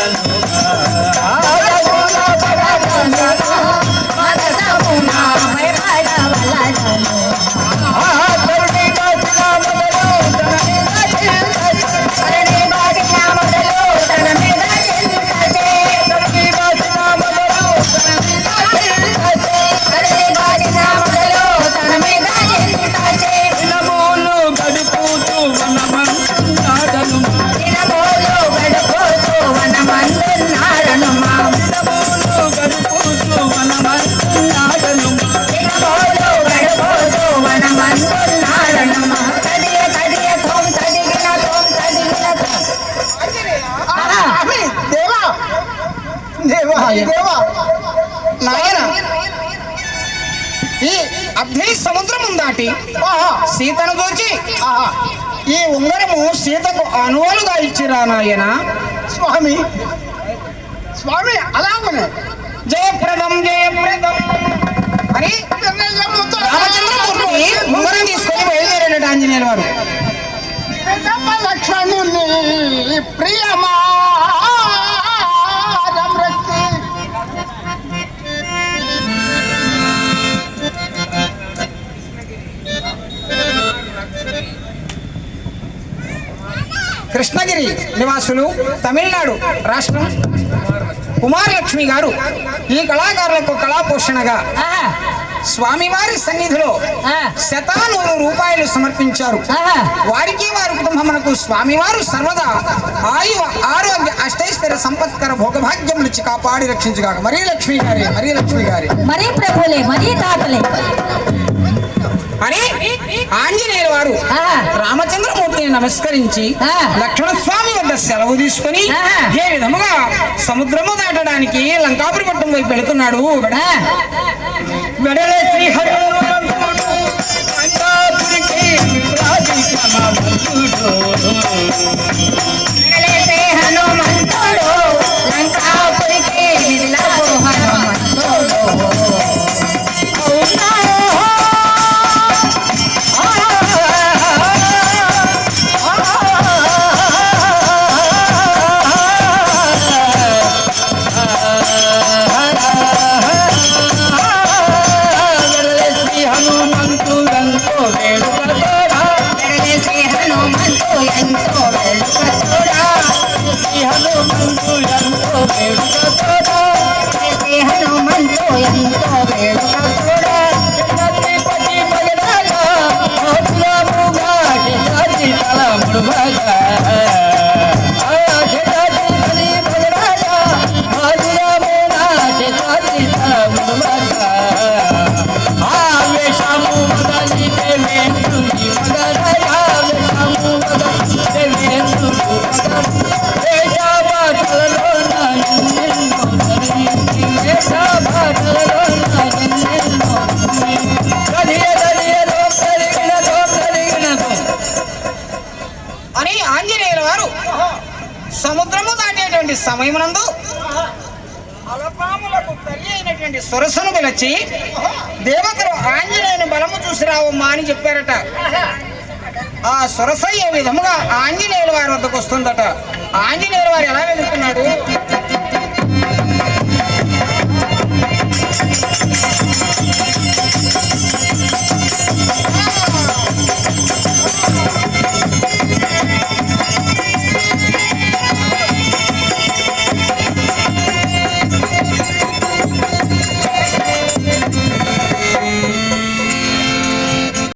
ভালো నాయన. సముద్రము దాటి సీతను దోచి ఈ ఉంగరము సీతకు అనువలుగా ఇచ్చిరా నాయన. స్వామి స్వామి అలాగనే జయప్రదం జయప్రదం. అని రామచంద్రమూర్తి ఉంగరం తీసుకొని బయలుదేరాడు ఆంజనేయుల వారు. ప్రియమా కృష్ణగిరి నివాసులు తమిళనాడు రాష్ట్రం కుమారలక్ష్మి గారు ఈ కళాకారులకు కళా పోషణగా స్వామివారి సన్నిధిలో ఆ. శతానూరు రూపాయలు సమర్పించారు. వారికి వారి కుటుంబమునకు స్వామివారు సర్వదా ఆయు ఆరోగ్య అష్టైశ్వర్య సంపత్కర భోగభాగ్యములిచ్చి కాపాడి రక్షించుగాక మరీ లక్ష్మి గారి మరీ లక్ష్మి గారి మరీ ప్రభులే మరీ తాతలే అని ఆంజనేయుల వారు ఆహా. నమస్కరించి. లక్ష్మణ స్వామి వద్ద సెలవు తీసుకొని. ఏ విధముగా సముద్రము దాటడానికి లంకాపురి పట్టణం వైపు వెళుతున్నాడు వెడలే శ్రీహరిహనుమంతుడు, దాటేటువంటి సమయమునందు అలపాములకు తల్లి అయినటువంటి సొరసను పిలిచి దేవతలు ఆంజనేయుని బలము చూసి రావమ్మా అని చెప్పారట. ఆ సొరస ఏ విధముగా ఆంజనేయుల వారి వద్దకు వస్తుందట? ఆంజనేయుల వారు ఎలా వెళ్తున్నాడు?